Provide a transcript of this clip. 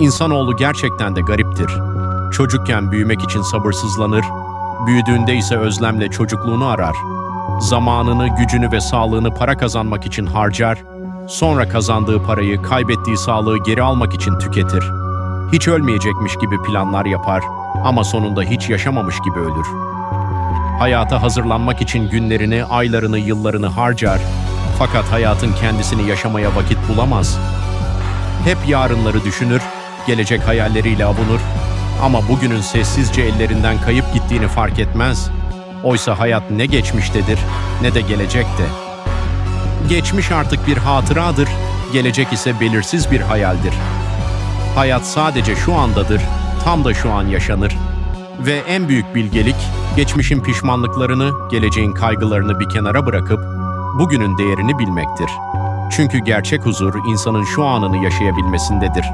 İnsanoğlu gerçekten de gariptir. Çocukken büyümek için sabırsızlanır, büyüdüğünde ise özlemle çocukluğunu arar. Zamanını, gücünü ve sağlığını para kazanmak için harcar, sonra kazandığı parayı, kaybettiği sağlığı geri almak için tüketir. Hiç ölmeyecekmiş gibi planlar yapar ama sonunda hiç yaşamamış gibi ölür. Hayata hazırlanmak için günlerini, aylarını, yıllarını harcar fakat hayatın kendisini yaşamaya vakit bulamaz. Hep yarınları düşünür, gelecek hayalleriyle avunur ama bugünün sessizce ellerinden kayıp gittiğini fark etmez. Oysa hayat ne geçmiştedir ne de gelecekte. Geçmiş artık bir hatıradır, gelecek ise belirsiz bir hayaldir. Hayat sadece şu andadır, tam da şu an yaşanır. Ve en büyük bilgelik, geçmişin pişmanlıklarını, geleceğin kaygılarını bir kenara bırakıp bugünün değerini bilmektir. Çünkü gerçek huzur insanın şu anını yaşayabilmesindedir.